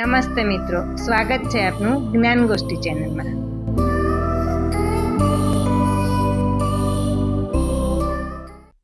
નમસ્તે મિત્રો, સ્વાગત છે આપનું જ્ઞાન ગોષ્ઠી ચેનલમાં.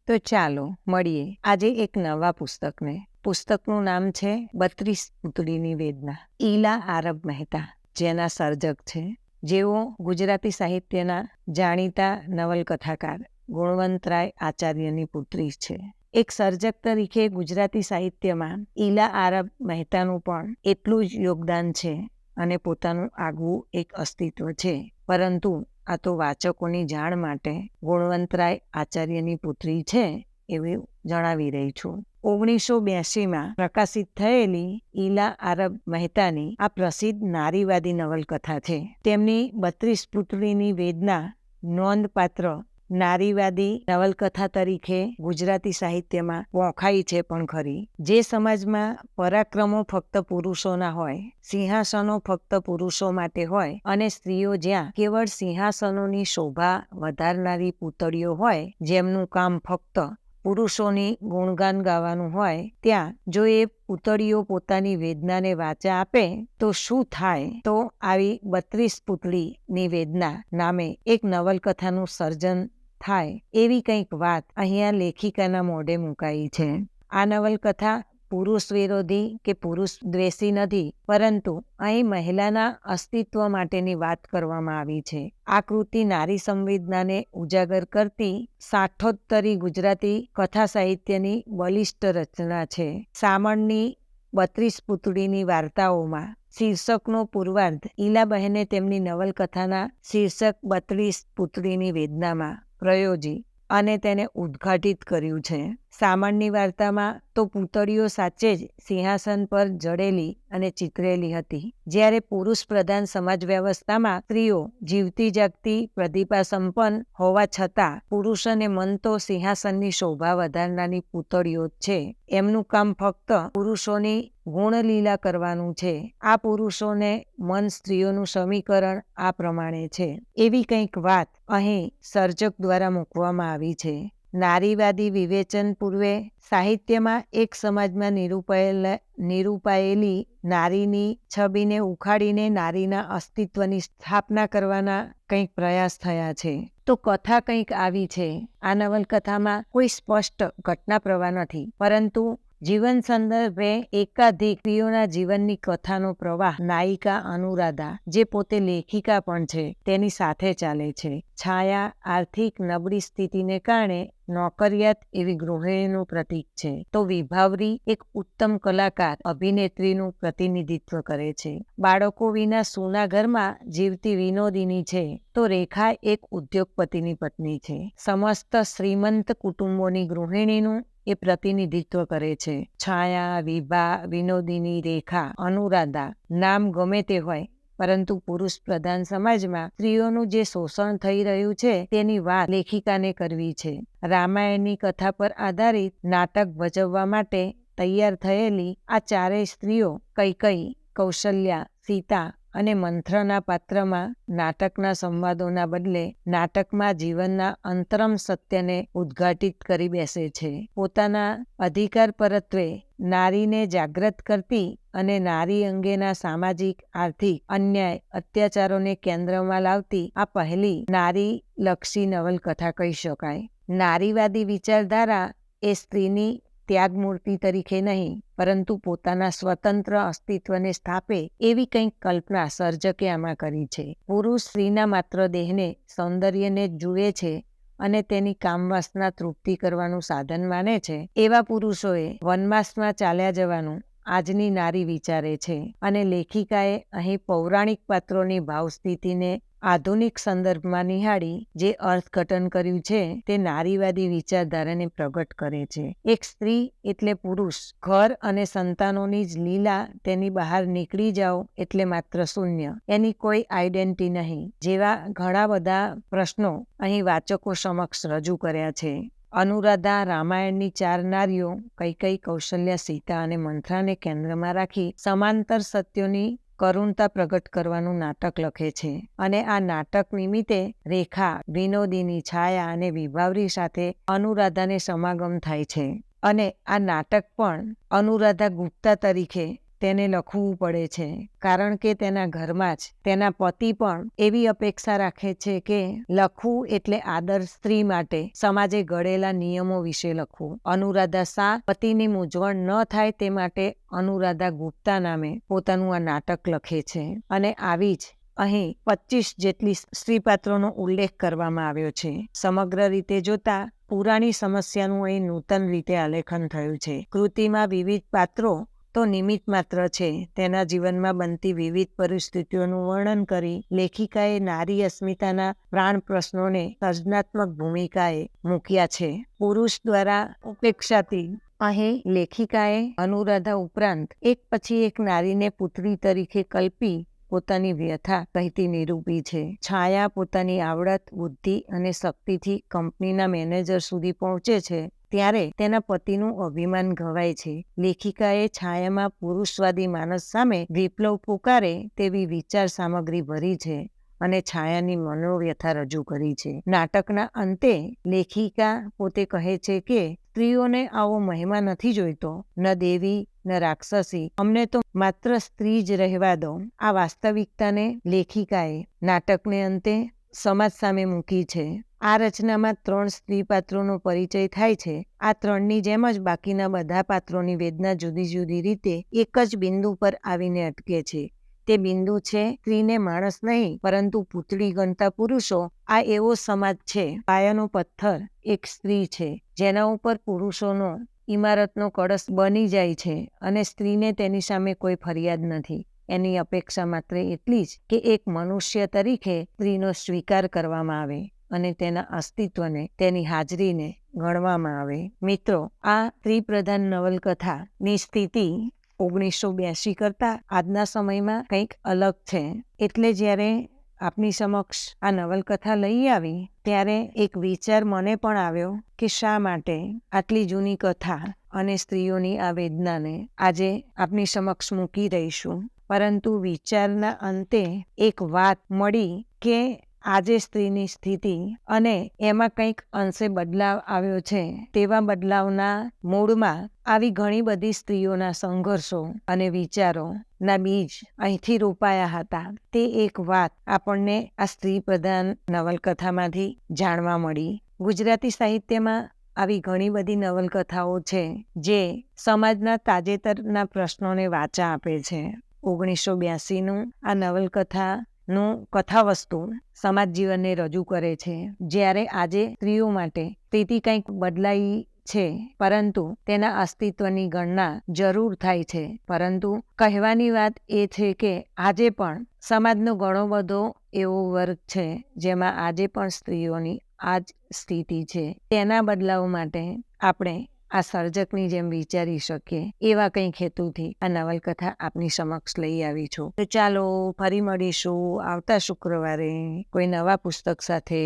તો ચાલો મળીએ આજે એક નવા પુસ્તકને. પુસ્તકનું નામ છે બત્રીસ પૂતળીની વેદના. ઈલા આરબ મહેતા, જેના સર્જક છે. જેઓ ગુજરાતી સાહિત્યના જાણીતા નવલકથાકાર ગુણવંતરાય આચાર્યની પુત્રી છે. એક સર્જક તરીકે ગુજરાતી સાહિત્યમાં ઈલા આરબ મહેતાનું પણ એટલું જ યોગદાન છે અને પોતાનું આગવું એક અસ્તિત્વ છે. પરંતુ આ તો વાચકોની જાણ માટે ગુણવંતરાય આચાર્યની પુત્રી છે એવું જણાવી રહી છું. ઓગણીસો બ્યાસીમાં પ્રકાશિત થયેલી ઈલા આરબ મહેતાની આ પ્રસિદ્ધ નારીવાદી નવલકથા છે. તેમની બત્રીસ પુત્રીની વેદના નોંધપાત્ર નારીવાદી નવલકથા તરીકે ગુજરાતી સાહિત્યમાં વોખાઈ છે પણ ખરી. જે સમાજમાં પરાક્રમો ફક્ત પુરુષોના હોય, સિંહાસનો ફક્ત પુરુષો માટે હોય અને સ્ત્રીઓ જ્યાં કેવળ સિંહાસનોની શોભા વધારનારી પૂતળીઓ હોય, જેમનું કામ ફક્ત પુરુષોની ગુણગાન ગાવાનું હોય ત્યાં જો એ પુતળીઓ પોતાની વેદનાને વાચા આપે, તો શું થાય? તો આવી બત્રીસ પુતળીની વેદના નામે એક નવલકથાનું સર્જન થાય એવી કંઈક વાત અહીંયા લેખિકાના મોઢે મુકાઈ છે. આ નવલકથા પુરુષ વિરોધી કે પુરુષ દ્વેષી નથી, પરંતુ અહીં મહિલાના અસ્તિત્વ માટેની વાત કરવામાં આવી છે. આ કૃતિ નારી સંવેદનાને ઉજાગર કરતી સાઠોત્તરી ગુજરાતી કથા સાહિત્યની બલિષ્ઠ રચના છે. સામણની બત્રીસ પુતળીની વાર્તાઓમાં શીર્ષકનો પૂર્વાર્ધ, ઈલાબહેને તેમની નવલકથાના શીર્ષક બત્રીસ પુતળીની વેદનામાં પ્રયોજી અને તેને ઉદ્ઘાટિત કર્યું છે. સામણની વાર્તામાં તો પૂતળીઓ સાચે જ સિંહાસન પર જડેલી અને ચિતરેલી હતી. જ્યારે પુરુષ પ્રધાન સમાજ વ્યવસ્થામાં સ્ત્રીઓ જીવતી જાગતી પ્રતિભા સંપન્ન હોવા છતાં પુરુષ અને મન તો સિંહાસનની શોભા વધારનારી પૂતળીઓ જ છે. એમનું કામ ફક્ત પુરુષોની ગુણલીલા કરવાનું છે. આ પુરુષોને મન સ્ત્રીઓનું સમીકરણ આ પ્રમાણે છે. એવી કંઈક વાત અહીં સર્જક દ્વારા મૂકવામાં આવી છે. નારીવાદી વિવેચન પૂર્વે સાહિત્યમાં એક સમાજમાં નિરૂપાયેલા, નિરૂપાયેલી નારીની છબીને ઉખાડીને નારીના અસ્તિત્વની સ્થાપના કરવાના કંઈક પ્રયાસ થયા છે. તો કથા કંઈક આવી છે. આ નવલકથામાં કોઈ સ્પષ્ટ ઘટના પ્રવાહ નથી. પરંતુ જીવન સંદર્ભે એકાધિક સ્ત્રીઓના જીવનની કથાનો પ્રવાહ નાયિકા અનુરાધા, જે પોતે લેખિકા પણ છે, તેની સાથે ચાલે છે. છાયા આર્થિક નબળી સ્થિતિને કારણે નોકરિયાત એવી ગૃહિણીનું પ્રતીક છે. તો વિભાવરી એક ઉત્તમ કલાકાર અભિનેત્રીનું પ્રતિનિધિત્વ કરે છે. બાળકો વિના સોના ઘરમાં જીવતી વિનોદિની છે. તો રેખા એક ઉદ્યોગપતિની પત્ની છે. સમસ્ત શ્રીમંત કુટુંબોની ગૃહિણીનું એ પ્રતિનિધિત્વ કરે છે. છાયા, વિભા, વિનોદિની રેખા, અનુરાધા, નામ ગમે તે હોય, પરંતુ પુરુષ પ્રધાન સમાજમાં સ્ત્રીઓનું જે શોષણ થઈ રહ્યું છે તેની વાત લેખિકાને કરવી છે. રામાયણની કથા પર આધારિત નાટક ભજવવા માટે તૈયાર થયેલી આ ચારેય સ્ત્રીઓ કૈકઈ કૌશલ્યા, સીતા અને મંત્રના પાત્રમાં નાટકના સંવાદોના બદલે નાટકમાં જીવનના અંતરમ સત્યને ઉદ્ઘાટિત કરી બેસે છે. પોતાના અધિકાર પરત્વે નારીને જાગૃત કરતી અને નારી અંગેના સામાજિક, આર્થિક, અન્યાય, અત્યાચારોને કેન્દ્રમાં લાવતી આ પહેલી નારી લક્ષી નવલકથા કહી શકાય. નારીવાદી વિચારધારા એ સ્ત્રીની ત્યાગમૂર્તિ તરીકે નહીં, પરંતુ પોતાના સ્વતંત્ર અસ્તિત્વને સ્થાપે એવી કંઈક કલ્પના સર્જકે આમાં કરી છે. પુરુષ સ્ત્રીના માત્ર દેહને સૌંદર્યને જ જુએ છે અને તેની કામવાસના તૃપ્તિ કરવાનું સાધન માને છે. એવા પુરુષોએ વનવાસમાં ચાલ્યા જવાનું આજની નારી વિચારે છે અને લેખિકાએ અહીં પૌરાણિક પાત્રોની ભાવસ્થિતિને આધુનિક સંદર્ભમાં નિહાળી જે અર્થઘટન કર્યું છે તે નારીવાદી વિચારધારાને પ્રગટ કરે છે. એક સ્ત્રી એટલે પુરુષ, ઘર અને સંતાનોની જ લીલા તેની બહાર નીકળી જાઓ એટલે માત્ર શૂન્ય. એની કોઈ આઈડેન્ટિટી નહીં. જેવા ઘણા બધા પ્રશ્નો અહીં વાચકો સમક્ષ રજૂ કર્યા છે. અનુરાધા રામાયણની ચાર નારીઓ કઈ કઈ કૌશલ્ય, સીતા અને મંથરાને કેન્દ્રમાં રાખી સમાંતર સત્યોની કરુણતા પ્રગટ કરવાનું નાટક લખે છે અને આ નાટક નિમિત્તે રેખા, વિનોદીની છાયા અને વિભાવરી સાથે અનુરાધાને સમાગમ થાય છે. અને આ નાટક પણ અનુરાધા ગુપ્તા તરીકે તેને લખવું પડે છે, કારણ કે તેના ઘરમાં જ તેના પતિ પણ એવી અપેક્ષા રાખે છે કે લખવું એટલે આદર્શ સ્ત્રી માટે સમાજે ઘડેલા નિયમો વિશે લખવું. અનુરાધા શાહ પતિની મૂંઝવણ ન થાય તે માટે અનુરાધા ગુપ્તા નામે પોતાનું આ નાટક લખે છે અને આવી જ અહીં પચીસ જેટલી સ્ત્રી પાત્રોનો ઉલ્લેખ કરવામાં આવ્યો છે. સમગ્ર રીતે જોતા પુરાણી સમસ્યાનું અહીં નૂતન રીતે આલેખન થયું છે. કૃતિમાં વિવિધ પાત્રો તો નિમિત્ત માત્ર છે. તેના જીવનમાં બનતી વિવિધ પરિસ્થિતિઓનું વર્ણન કરી લેખિકાએ નારી અસ્મિતાના પ્રાણ પ્રશ્નોને સર્જનાત્મક ભૂમિકાએ મૂક્યા છે. પુરુષ દ્વારા ઉપેક્ષાથી અહીં લેખિકાએ અનુરાધા ઉપરાંત એક પછી એક નારીને પુત્રી તરીકે કલ્પી પોતાની વ્યથા કહેતી નિરૂપી છે. છાયા પોતાની આવડત, બુદ્ધિ અને શક્તિથી કંપનીના મેનેજર સુધી પહોંચે છે. ત્યારે તેના પતિનું અભિમાન ઘવાય છે. લેખિકાએ છાયામાં પુરુષવાદી માનસ સામે વિપ્લવ પુકારે તેવી વિચાર સામગ્રી ભરી છે અને છાયાની મનોવ્યથા રજૂ કરી છે. નાટકના અંતે લેખિકા પોતે કહે છે કે, સ્ત્રીઓને આવો મહિમા નથી જોઈતો, ન દેવી, ન રાક્ષસી. અમને તો માત્ર સ્ત્રી જ રહેવા દો. આ વાસ્તવિકતાને લેખિકાએ નાટકને અંતે સમાજ સામે મૂકી છે. આ રચનામાં ત્રણ સ્ત્રી પાત્રોનો પરિચય થાય છે. આ ત્રણની જેમ જ બાકીના બધા પાત્રોની વેદના જુદી જુદી રીતે એક જ બિંદુ પર આવીને અટકે છે. તે બિંદુ છે, સ્ત્રીને માણસ નહીં, પરંતુ પૂતળી ગણતા પુરુષો. આ એવો સમાજ છે. પાયાનો પથ્થર એક સ્ત્રી છે, જેના ઉપર પુરુષોનો, ઇમારતનો કળશ બની જાય છે અને સ્ત્રીને તેની સામે કોઈ ફરિયાદ નથી. એની અપેક્ષા માત્ર એટલી જ કે એક મનુષ્ય તરીકે સ્ત્રીનો સ્વીકાર કરવામાં આવે અને તેના અસ્તિત્વને, તેની હાજરીને ગણવામાં આવે. મિત્રો, આ સ્ત્રી પ્રધાન નવલકથાની સ્થિતિ ઓગણીસો બ્યાસી કરતાં આજના સમયમાં કંઈક અલગ છે. એટલે જ્યારે આપની સમક્ષ આ નવલકથા લઈ આવી, ત્યારે એક વિચાર મને પણ આવ્યો કે શા માટે આટલી જૂની કથા અને સ્ત્રીઓની આ વેદનાને આજે આપની સમક્ષ મૂકી રહીશું પરંતુ વિચારના અંતે એક વાત મળી કે આજે સ્ત્રીની સ્થિતિ અને એમાં કંઈક અંશે બદલાવ આવ્યો છે. તેવા બદલાવના મૂળમાં આવી ઘણી બધી સ્ત્રીઓના સંઘર્ષો અને વિચારો ના બીજ અહીંથી રોપાયા હતા. તે એક વાત આપણને આ સ્ત્રી પ્રધાન નવલકથામાંથી જાણવા મળી. ગુજરાતી સાહિત્યમાં આવી ઘણી બધી નવલકથાઓ છે જે સમાજના તાજેતરના પ્રશ્નોને વાચા આપે છે. ઓગણીસો બ્યાસીનું આ નવલકથા નું કથાવસ્તુ સમાજ જીવનને રજૂ કરે છે. જ્યારે આજે સ્ત્રીઓ માટે સ્થિતિ કંઈક બદલાઈ છે, પરંતુ તેના અસ્તિત્વની ગણના જરૂર થાય છે. પરંતુ કહેવાની વાત એ છે કે આજે પણ સમાજનો ઘણો બધો એવો વર્ગ છે, જેમાં આજે પણ સ્ત્રીઓની આ જ સ્થિતિ છે. તેના બદલાવ માટે આપણે આ સર્જકની જેમ વિચારી શકીએ, એવા કંઈક હેતુથી આ નવલકથા આપની સમક્ષ લઈ આવી છું. તો ચાલો ફરી મળીશું આવતા શુક્રવારે કોઈ નવા પુસ્તક સાથે.